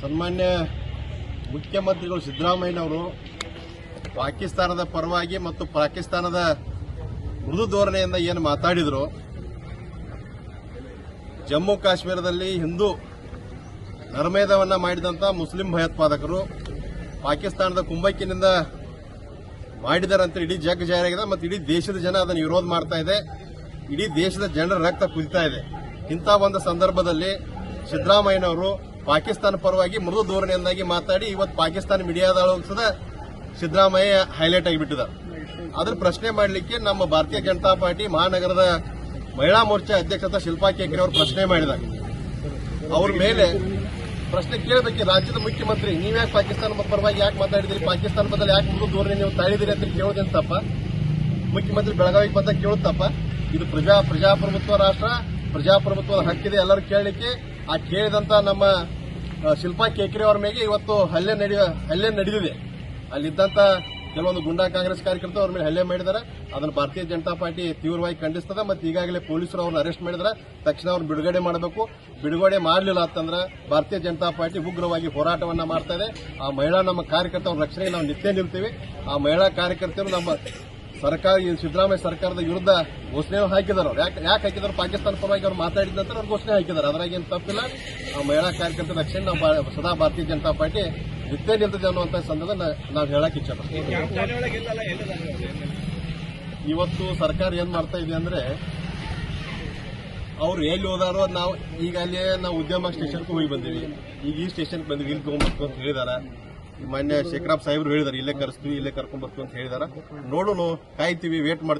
ಸನ್ಮಾನ್ಯ ಮುಖ್ಯಮಂತ್ರಿಗಳು ಸಿದ್ದರಾಮಯ್ಯನವರು ಪಾಕಿಸ್ತಾನದ ಪರವಾಗಿ ಮತ್ತು ಪಾಕಿಸ್ತಾನದ ಮೃದು ಧೋರಣೆಯಿಂದ ಏನು ಮಾತಾಡಿದರು. ಜಮ್ಮು ಕಾಶ್ಮೀರದಲ್ಲಿ ಹಿಂದೂ ನರಮೇಧವನ್ನ ಮಾಡಿದಂಥ ಮುಸ್ಲಿಂ ಭಯೋತ್ಪಾದಕರು ಪಾಕಿಸ್ತಾನದ ಕುಂಬೈಕಿನಿಂದ ಮಾಡಿದ್ದಾರೆ ಅಂತ ಇಡೀ ಜಗ್ ಜಾರಿಯಾಗಿದೆ ಮತ್ತು ಇಡೀ ದೇಶದ ಜನ ಅದನ್ನು ವಿರೋಧ ಮಾಡ್ತಾ ಇದೆ. ಇಡೀ ದೇಶದ ಜನರ ರಕ್ತ ಕುದಿತಾ ಇದೆ. ಇಂಥ ಒಂದು ಸಂದರ್ಭದಲ್ಲಿ ಸಿದ್ದರಾಮಯ್ಯನವರು ಪಾಕಿಸ್ತಾನ ಪರವಾಗಿ ಮೃದು ಧೋರಣೆಯನ್ನಾಗಿ ಮಾತಾಡಿ ಇವತ್ತು ಪಾಕಿಸ್ತಾನ ಮೀಡಿಯಾದೊಳಗೆ ಸದ ಸಿದ್ದರಾಮಯ್ಯ ಹೈಲೈಟ್ ಆಗಿಬಿಟ್ಟಿದ ಅದ್ರ ಪ್ರಶ್ನೆ ಮಾಡಲಿಕ್ಕೆ ನಮ್ಮ ಭಾರತೀಯ ಜನತಾ ಪಾರ್ಟಿ ಮಹಾನಗರದ ಮಹಿಳಾ ಮೋರ್ಚಾ ಅಧ್ಯಕ್ಷ ಶಿಲ್ಪಾ ಕೇಕ್ರಿ ಅವರು ಪ್ರಶ್ನೆ ಮಾಡಿದ. ಅವ್ರ ಮೇಲೆ ಪ್ರಶ್ನೆ ಕೇಳಬೇಕು ರಾಜ್ಯದ ಮುಖ್ಯಮಂತ್ರಿ ನೀವ್ಯಾಕೆ ಪಾಕಿಸ್ತಾನ ಪರವಾಗಿ ಯಾಕೆ ಮಾತಾಡಿದಿರಿ? ಪಾಕಿಸ್ತಾನ ಬದಲು ಯಾಕೆ ಮೃದು ಧೋರಣೆ ನೀವು ತಾಳಿದಿರಿ ಅಂತ ಕೇಳೋದೇನು ತಪ್ಪ? ಮುಖ್ಯಮಂತ್ರಿ ಬೆಳಗಾವಿಗೆ ಬಂದಾಗ ತಪ್ಪ? ಇದು ಪ್ರಜಾ ಪ್ರಜಾಪ್ರಭುತ್ವ ರಾಷ್ಟ್ರ, ಪ್ರಜಾಪ್ರಭುತ್ವದ ಹಕ್ಕಿದೆ ಎಲ್ಲರೂ ಕೇಳಲಿಕ್ಕೆ. ಆ ಕೇಳಿದಂತ ನಮ್ಮ ಶಿಲ್ಪಾ ಕೇಕ್ರಿ ಅವರ ಮೇಲೆ ಇವತ್ತು ಹಲ್ಲೆ ನಡೆಯ ಹಲ್ಲೆ ನಡೆದಿದೆ. ಅಲ್ಲಿದ್ದಂತ ಕೆಲವೊಂದು ಗುಂಡಾ ಕಾಂಗ್ರೆಸ್ ಕಾರ್ಯಕರ್ತರು ಅವ್ರ ಮೇಲೆ ಹಲ್ಲೆ ಮಾಡಿದ್ದಾರೆ. ಅದನ್ನು ಭಾರತೀಯ ಜನತಾ ಪಾರ್ಟಿ ತೀವ್ರವಾಗಿ ಖಂಡಿಸ್ತದೆ. ಮತ್ತು ಈಗಾಗಲೇ ಪೊಲೀಸರು ಅವ್ರನ್ನ ಅರೆಸ್ಟ್ ಮಾಡಿದ್ರೆ ತಕ್ಷಣ ಅವ್ರನ್ನ ಬಿಡುಗಡೆ ಮಾಡಬೇಕು. ಬಿಡುಗಡೆ ಮಾಡಲಿಲ್ಲ ಅಂತಂದ್ರೆ ಭಾರತೀಯ ಜನತಾ ಪಾರ್ಟಿ ಉಗ್ರವಾಗಿ ಹೋರಾಟವನ್ನು ಮಾಡ್ತಾ ಆ ಮಹಿಳಾ ನಮ್ಮ ಕಾರ್ಯಕರ್ತರ ರಕ್ಷಣೆಗೆ ನಾವು ನಿತ್ಯ ನಿಲ್ತೀವಿ. ಆ ಮಹಿಳಾ ಕಾರ್ಯಕರ್ತರು ನಮ್ಮ ಸರ್ಕಾರ ಸಿದ್ದರಾಮಯ್ಯ ಸರ್ಕಾರದ ವಿರುದ್ಧ ಘೋಷಣೆ ಹಾಕಿದಾರೆ ಅವ್ರು. ಯಾಕೆ ಯಾಕೆ ಹಾಕಿದಾರೆ ಪಾಕಿಸ್ತಾನ ಪರವಾಗಿ ಅವ್ರು ಮಾತಾಡಿದ ನಂತರ ಅವ್ರು ಘೋಷಣೆ ಹಾಕಿದ್ದಾರೆ. ಅದ್ರಾಗ ಏನು ತಪ್ಪಿಲ್ಲ. ಆ ಮಹಿಳಾ ಕಾರ್ಯಕರ್ತರ ರಕ್ಷಣೆ, ನಾವು ಸದಾ ಭಾರತೀಯ ಜನತಾ ಪಾರ್ಟಿ ನಿತ್ಯ ನಿಲ್ತದೆ ಅನ್ನುವಂಥ ಸಂದರ್ಭ ನಾವು ಹೇಳಕ್ ಇಚ್ಛೆ ಇವತ್ತು ಸರ್ಕಾರ ಏನ್ ಮಾಡ್ತಾ ಇದೆ ಅಂದ್ರೆ, ಅವ್ರು ಎಲ್ಲಿ ಹೋದಾರೋ ನಾವು ಈಗ ಅಲ್ಲಿ ನಾವು ಉದ್ಯಮ ಸ್ಟೇಷನ್ಗೂ ಹೋಗಿ ಬಂದೀವಿ. ಈಗ ಈ ಸ್ಟೇಷನ್ಗೆ ಬಂದಿವಿ. ಇಲ್ಲಿ ತಗೊಂಡ್ಬರ್ತೀವಿ ಅಂತ ಹೇಳಿದಾರ. ಮಾನ್ಯ ಶೇಖರಾಬ್ ಸಾಹೇಬ್ರು ಹೇಳಿದಾರೆ, ಇಲ್ಲೇ ಕರೆಸ್ತೀವಿ, ಇಲ್ಲೇ ಕರ್ಕೊಂಡ್ ಬರ್ತೀವಿ ಅಂತ ಹೇಳಿದಾರ. ನೋಡೋಣ, ಕಾಯ್ತೀವಿ ವೇಟ್ ಮಾಡ್ತೀವಿ.